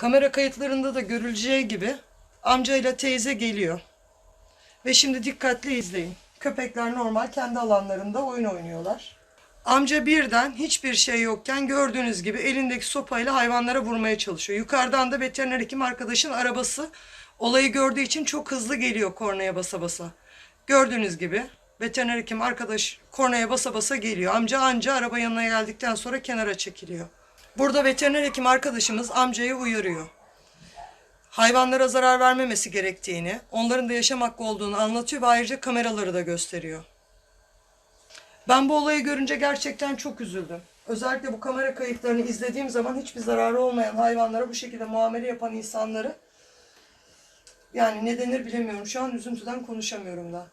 Kamera kayıtlarında da görüleceği gibi amcayla teyze geliyor. Ve şimdi dikkatli izleyin. Köpekler normal kendi alanlarında oyun oynuyorlar. Amca birden hiçbir şey yokken gördüğünüz gibi elindeki sopayla hayvanlara vurmaya çalışıyor. Yukarıdan da veteriner hekim arkadaşın arabası olayı gördüğü için çok hızlı geliyor kornaya basa basa. Gördüğünüz gibi veteriner hekim arkadaş kornaya basa basa geliyor. Amca anca araba yanına geldikten sonra kenara çekiliyor. Burada veteriner hekim arkadaşımız amcayı uyarıyor hayvanlara zarar vermemesi gerektiğini, onların da yaşam hakkı olduğunu anlatıyor ve ayrıca kameraları da gösteriyor. Ben bu olayı görünce gerçekten çok üzüldüm. Özellikle bu kamera kayıtlarını izlediğim zaman hiçbir zararı olmayan hayvanlara bu şekilde muamele yapan insanları yani ne denir bilemiyorum. Şu an üzüntüden konuşamıyorum da.